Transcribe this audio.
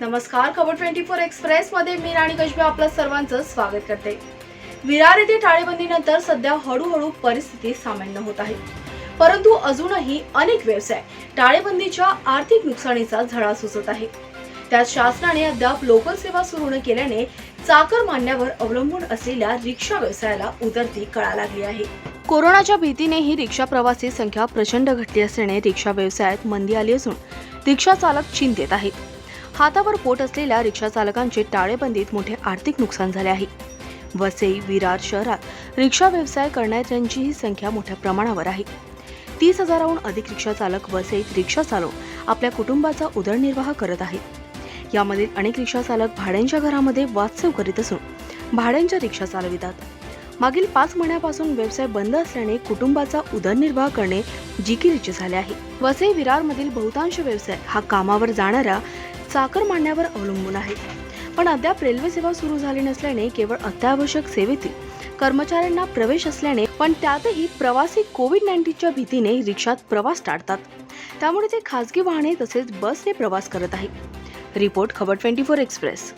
नमस्कार खबर twenty four express मध्ये मी राणी कशबे आपलं सर्वांचं स्वागत करते. विरार येथे टाळेबंदीनंतर सध्या हळूहळू परिस्थिती सामान्य होत आहे. परंतु अजूनही अनेक व्यवसाय टाळेबंदीच्या आर्थिक नुकसानीचा झळा सुचत आहे. त्यात शासनाने अद्याप लोकल सेवा सुरू न केल्याने चाकर मानण्यावर अवलंबून असलेल्या रिक्षा व्यवसायाला उतरती कळा लागली आहे. कोरोनाच्या भीतीने ही रिक्षा प्रवासी संख्या प्रचंड घटली असल्याने रिक्षा व्यवसायात मंदी आली असून रिक्षा चालक चिंतेत आहेत हातावर पोट असलेल्या रिक्षा चालकांचे टाळेबंदीत मोठे आर्थिक नुकसान झाले आहे. वसई विरार शहरात रिक्षा व्यवसाय करणाऱ्यांची ही संख्या मोठ्या प्रमाणावर आहे. तीस हजाराहून अधिक रिक्षा चालक वसईत रिक्षा चालवून आपल्या कुटुंबाचा उदरनिर्वाह करत आहेत यामधील अनेक रिक्षा चालक भाड्यांच्या घरामध्ये वास्तव करीत असून भाड्यांच्या रिक्षा चालवितात. मागील पाच महिन्यापासून व्यवसाय बंद असल्याने कुटुंबाचा उदरनिर्वाह करणे जिकिरीचे झाले आहे. वसई विरारमधील बहुतांश व्यवसाय हा कामावर जाणाऱ्या चाकर मांडण्यावर अवलंबून आहे. पण अद्याप रेल्वे सेवा सुरू झाली नसल्याने केवळ अत्यावश्यक सेवेतील कर्मचाऱ्यांना प्रवेश असल्याने पण त्यातही प्रवासी कोविड नाईन्टीनच्या भीतीने रिक्षात प्रवास टाळतात. त्यामुळे ते खासगी वाहने तसेच बसने प्रवास करत आहे. रिपोर्ट खबर ट्वेंटी फोर एक्सप्रेस.